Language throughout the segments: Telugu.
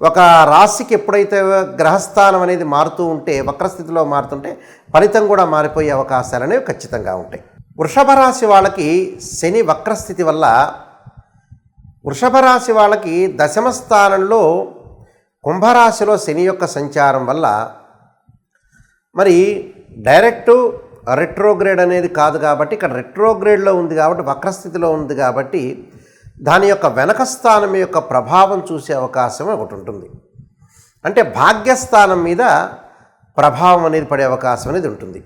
ఒక రాశికి ఎప్పుడైతే గ్రహస్థానం అనేది మారుతూ ఉంటే వక్రస్థితిలో మారుతుంటే ఫలితం కూడా మారిపోయే అవకాశాలు అనేవి ఖచ్చితంగా ఉంటాయి. వృషభ రాశి వాళ్ళకి శని వక్రస్థితి వల్ల వృషభ రాశి వాళ్ళకి దశమ స్థానంలో కుంభరాశిలో శని యొక్క సంచారం వల్ల మరి డైరెక్టు రెట్రోగ్రేడ్ అనేది కాదు కాబట్టి ఇక్కడ రెట్రోగ్రేడ్లో ఉంది కాబట్టి వక్రస్థితిలో ఉంది కాబట్టి దాని యొక్క వెనక స్థానం యొక్క ప్రభావం చూసే అవకాశం ఒకటి ఉంటుంది. అంటే భాగ్యస్థానం మీద ప్రభావం అనేది పడే అవకాశం అనేది ఉంటుంది.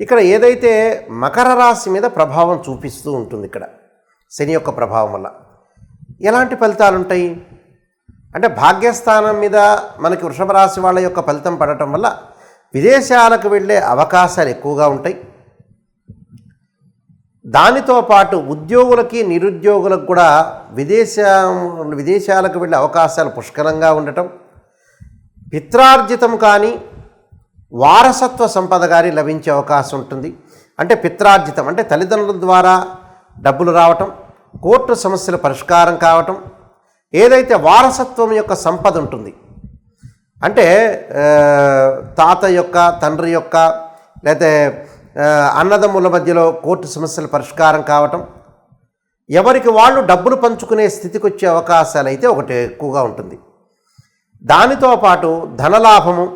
ఇక్కడ ఏదైతే మకర రాశి మీద ప్రభావం చూపిస్తూ ఉంటుంది ఇక్కడ శని యొక్క ప్రభావం వల్ల. ఎలాంటి ఫలితాలు ఉంటాయి? అంటే భాగ్యస్థానం మీద మనకి వృషభ రాశి వాళ్ళ యొక్క ఫలితం పడటం వల్ల విదేశాలకు వెళ్ళే అవకాశాలు ఎక్కువగా ఉంటాయి. దానితో పాటు ఉద్యోగులకి నిరుద్యోగులకు కూడా విదేశ విదేశాలకు వెళ్ళే అవకాశాలు పుష్కలంగా ఉండటం పిత్రార్జితం కానీ వారసత్వ సంపద కానీ లభించే అవకాశం ఉంటుంది. అంటే పిత్రార్జితం అంటే తల్లిదండ్రుల ద్వారా డబ్బులు రావటం కోర్టు సమస్యల పరిష్కారం కావటం ఏదైతే వారసత్వం యొక్క సంపద ఉంటుంది. అంటే తాత యొక్క తండ్రి యొక్క లేకపోతే అన్నదమ్ముల మధ్యలో కోర్టు సమస్యల పరిష్కారం కావటం ఎవరికి వాళ్ళు డబ్బులు పంచుకునే స్థితికి వచ్చే అవకాశాలు అయితే ఒకటి ఎక్కువగా ఉంటుంది. దానితో పాటు ధనలాభము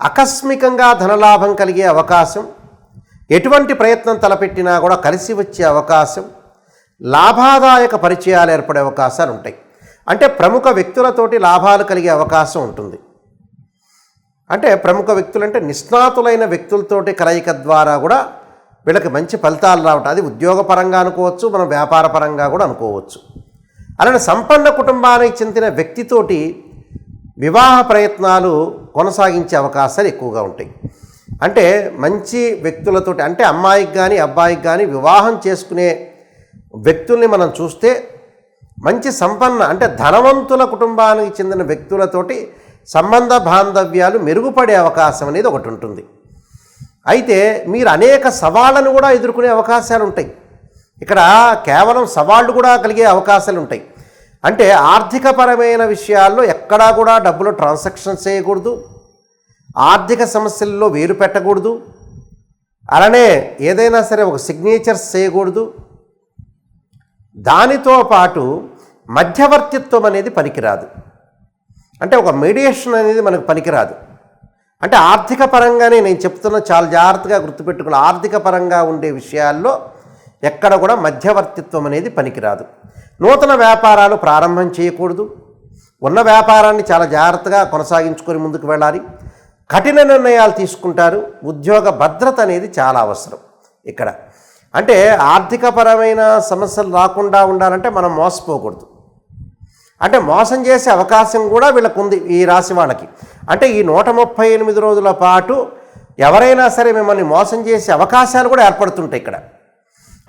ఆకస్మికంగా ధనలాభం కలిగే అవకాశం ఎటువంటి ప్రయత్నం తలపెట్టినా కూడా కలిసి వచ్చే అవకాశం లాభాదాయక పరిచయాలు ఏర్పడే అవకాశాలు ఉంటాయి. అంటే ప్రముఖ వ్యక్తులతోటి లాభాలు కలిగే అవకాశం ఉంటుంది. అంటే ప్రముఖ వ్యక్తులు అంటే నిష్ణాతులైన వ్యక్తులతోటి కలయిక ద్వారా కూడా వీళ్ళకి మంచి ఫలితాలు రావటం. అది ఉద్యోగపరంగా అనుకోవచ్చు మనం వ్యాపార పరంగా కూడా అనుకోవచ్చు. అలానే సంపన్న కుటుంబానికి చెందిన వ్యక్తితోటి వివాహ ప్రయత్నాలు కొనసాగించే అవకాశాలు ఎక్కువగా ఉంటాయి. అంటే మంచి వ్యక్తులతోటి అంటే అమ్మాయికి కానీ అబ్బాయికి కానీ వివాహం చేసుకునే వ్యక్తుల్ని మనం చూస్తే మంచి సంపన్న అంటే ధనవంతుల కుటుంబానికి చెందిన వ్యక్తులతోటి సంబంధ బాంధవ్యాలు మెరుగుపడే అవకాశం అనేది ఒకటి ఉంటుంది. అయితే మీరు అనేక సవాళ్ళను కూడా ఎదుర్కొనే అవకాశాలు ఉంటాయి. ఇక్కడ కేవలం సవాళ్ళు కూడా కలిగే అవకాశాలు ఉంటాయి. అంటే ఆర్థికపరమైన విషయాల్లో ఎక్కడా కూడా డబ్బులు ట్రాన్సాక్షన్ చేయకూడదు. ఆర్థిక సమస్యల్లో వేరు పెట్టకూడదు. అలానే ఏదైనా సరే ఒక సిగ్నేచర్స్ చేయకూడదు. దానితో పాటు మధ్యవర్తిత్వం అనేది పనికిరాదు. అంటే ఒక మీడియేషన్ అనేది మనకు పనికిరాదు. అంటే ఆర్థిక పరంగానే నేను చెప్తున్న చాలా జాగ్రత్తగా గుర్తుపెట్టుకుని ఆర్థిక పరంగా ఉండే విషయాల్లో ఎక్కడ కూడా మధ్యవర్తిత్వం అనేది పనికిరాదు. నూతన వ్యాపారాలు ప్రారంభం చేయకూడదు. ఉన్న వ్యాపారాన్ని చాలా జాగ్రత్తగా కొనసాగించుకొని ముందుకు వెళ్ళాలి. కఠిన నిర్ణయాలు తీసుకుంటారు. ఉద్యోగ భద్రత అనేది చాలా అవసరం ఇక్కడ. అంటే ఆర్థికపరమైన సమస్యలు రాకుండా ఉండాలంటే మనం మోసపోకూడదు. అంటే మోసం చేసే అవకాశం కూడా వీళ్ళకు ఉంది ఈ రాశి వాళ్ళకి. అంటే ఈ నూట ముప్పై ఎనిమిది రోజుల పాటు ఎవరైనా సరే మిమ్మల్ని మోసం చేసే అవకాశాలు కూడా ఏర్పడుతుంటాయి ఇక్కడ.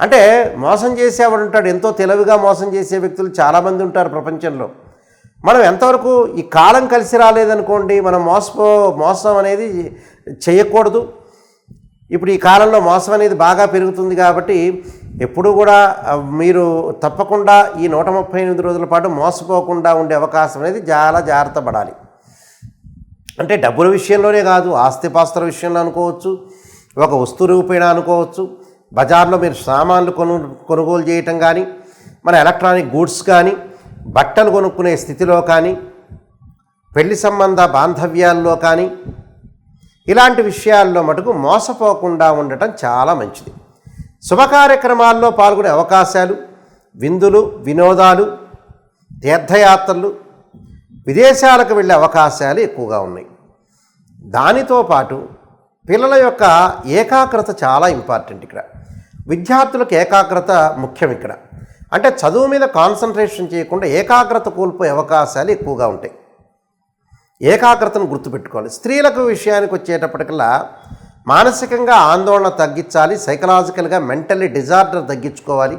అంటే మోసం చేసేవాడు ఉంటాడు ఎంతో తెలివిగా మోసం చేసే వ్యక్తులు చాలామంది ఉంటారు ప్రపంచంలో. మనం ఎంతవరకు ఈ కాలం కలిసి రాలేదనుకోండి మనం మోసపో మోసం అనేది చేయకూడదు ఇప్పుడు ఈ కాలంలో మోసం అనేది బాగా పెరుగుతుంది కాబట్టి ఎప్పుడు కూడా మీరు తప్పకుండా ఈ నూట ముప్పై ఎనిమిది రోజుల పాటు మోసపోకుండా ఉండే అవకాశం అనేది చాలా జాగ్రత్త పడాలి. అంటే డబ్బుల విషయంలోనే కాదు ఆస్తిపాస్తుల విషయంలో అనుకోవచ్చు ఒక వస్తు రూపేణ అనుకోవచ్చు బజార్లో మీరు సామాన్లు కొను కొనుగోలు చేయటం కానీ మన ఎలక్ట్రానిక్ గూడ్స్ కానీ బట్టలు కొనుక్కునే స్థితిలో కానీ పెళ్ళి సంబంధ బాంధవ్యాల్లో కానీ ఇలాంటి విషయాల్లో మటుకు మోసపోకుండా ఉండటం చాలా మంచిది. శుభ కార్యక్రమాల్లో పాల్గొనే అవకాశాలు విందులు వినోదాలు తీర్థయాత్రలు విదేశాలకు వెళ్ళే అవకాశాలు ఎక్కువగా ఉన్నాయి. దానితో పాటు పిల్లల యొక్క ఏకాగ్రత చాలా ఇంపార్టెంట్ ఇక్కడ. విద్యార్థులకు ఏకాగ్రత ముఖ్యం ఇక్కడ. అంటే చదువు మీద కాన్సన్ట్రేషన్ చేయకుండా ఏకాగ్రత కోల్పోయే అవకాశాలు ఎక్కువగా ఉంటాయి. ఏకాగ్రతను గుర్తుపెట్టుకోవాలి. స్త్రీలకు విషయానికి వచ్చేటప్పటికల్లా మానసికంగా ఆందోళన తగ్గించాలి సైకలాజికల్గా మెంటల్లీ డిజార్డర్ తగ్గించుకోవాలి.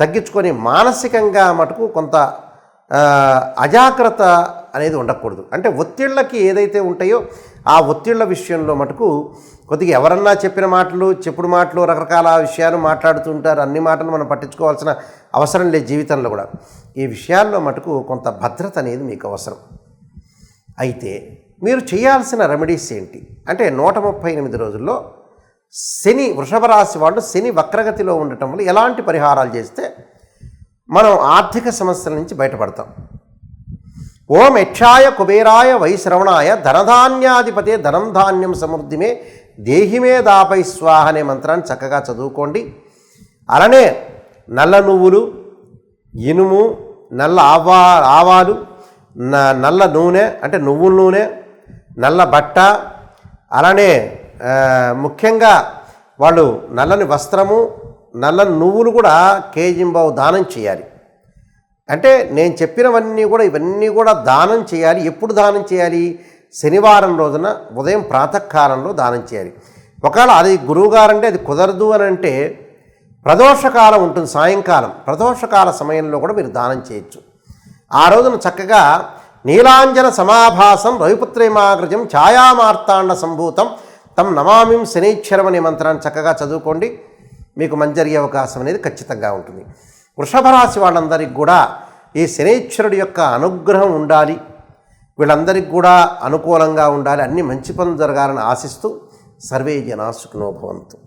తగ్గించుకొని మానసికంగా మటుకు కొంత అజాగ్రత్త అనేది ఉండకూడదు. అంటే ఒత్తిళ్ళకి ఏదైతే ఉంటాయో ఆ ఒత్తిళ్ళ విషయంలో మటుకు కొద్దిగా ఎవరన్నా చెప్పిన మాటలు చెప్పుడు మాటలు రకరకాల విషయాలు మాట్లాడుతుంటారు అన్ని మాటలు మనం పట్టించుకోవాల్సిన అవసరం లేదు జీవితంలో కూడా. ఈ విషయాల్లో మటుకు కొంత భద్రత అనేది మీకు అవసరం. అయితే మీరు చేయాల్సిన రెమెడీస్ ఏంటి? అంటే నూట ముప్పై ఎనిమిది రోజుల్లో శని వృషభ రాశి వాళ్ళు శని వక్రగతిలో ఉండటం వల్ల ఎలాంటి పరిహారాలు చేస్తే మనం ఆర్థిక సమస్యల నుంచి బయటపడతాం. ఓం యక్షాయ కుబేరాయ వైశ్రవణాయ ధనధాన్యాధిపతే ధనం ధాన్యం సమృద్ధిమే దేహిమే దాపై స్వాహ అనే మంత్రాన్ని చక్కగా చదువుకోండి. అలానే నల్ల నువ్వులు ఇనుము నల్ల ఆవా ఆవాలు నల్ల నూనె అంటే నువ్వుల నూనె నల్ల బట్ట అలానే ముఖ్యంగా వాళ్ళు నల్లని వస్త్రము నల్లని నువ్వులు కూడా కేజింబావు దానం చేయాలి. అంటే నేను చెప్పినవన్నీ కూడా ఇవన్నీ కూడా దానం చేయాలి. ఎప్పుడు దానం చేయాలి? శనివారం రోజున ఉదయం ప్రాతకాలంలో దానం చేయాలి. ఒకవేళ అది గురువుగారు అంటే అది కుదరదు అని అంటే ప్రదోషకాలం ఉంటుంది సాయంకాలం. ప్రదోషకాల సమయంలో కూడా మీరు దానం చేయొచ్చు. ఆ రోజున చక్కగా నీలాంజన సమాభాసం రవిపుత్రేమాగ్రజం ఛాయామార్తాండ సంభూతం తమ్ నమామిం శనైశ్వరం అనే మంత్రాన్ని చక్కగా చదువుకోండి. మీకు మంచి అవకాశం అనేది ఖచ్చితంగా ఉంటుంది. వృషభ రాశి వాళ్ళందరికీ కూడా ఈ శనీశ్వరుడి యొక్క అనుగ్రహం ఉండాలి. వీళ్ళందరికీ కూడా అనుకూలంగా ఉండాలి. అన్ని మంచి పనులు జరగాలని ఆశిస్తూ సర్వే జనా